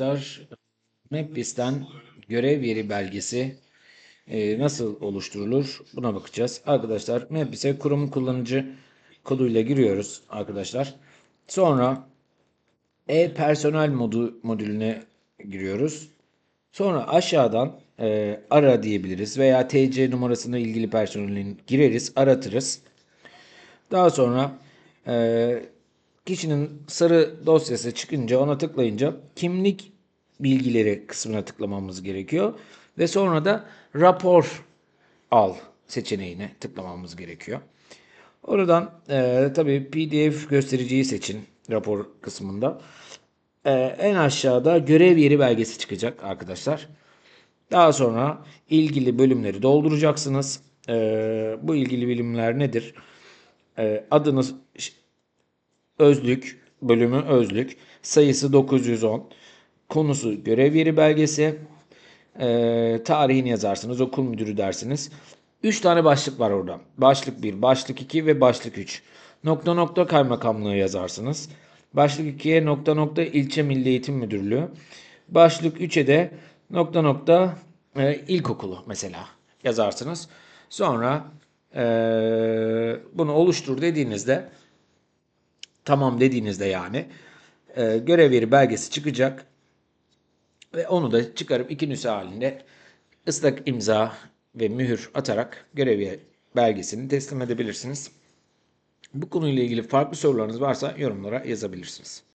Arkadaşlar MapBiz'den görev yeri belgesi e, nasıl oluşturulur buna bakacağız. Arkadaşlar MapBiz'e kurum kullanıcı koduyla giriyoruz arkadaşlar. Sonra e-personel modu modülüne giriyoruz. Sonra aşağıdan e, ara diyebiliriz veya TC numarasını ilgili personelin gireriz, aratırız. Daha sonra e, kişinin sarı dosyası çıkınca ona tıklayınca kimlik bilgileri kısmına tıklamamız gerekiyor. Ve sonra da rapor al seçeneğine tıklamamız gerekiyor. Oradan e, tabii PDF göstericiyi seçin rapor kısmında. E, en aşağıda görev yeri belgesi çıkacak arkadaşlar. Daha sonra ilgili bölümleri dolduracaksınız. E, bu ilgili bölümler nedir? E, adınız özlük, bölümü özlük, sayısı 910, konusu görev yeri belgesi, e, tarihini yazarsınız, okul müdürü dersiniz. 3 tane başlık var orada. Başlık 1, başlık 2 ve başlık 3. Nokta nokta kaymakamlığı yazarsınız. Başlık 2'ye nokta nokta ilçe milli eğitim müdürlüğü. Başlık 3'e de nokta nokta e, ilkokulu mesela yazarsınız. Sonra e, bunu oluştur dediğinizde tamam dediğinizde yani e, görev yeri belgesi çıkacak ve onu da çıkarıp iki nüshe halinde ıslak imza ve mühür atarak görev yeri belgesini teslim edebilirsiniz. Bu konuyla ilgili farklı sorularınız varsa yorumlara yazabilirsiniz.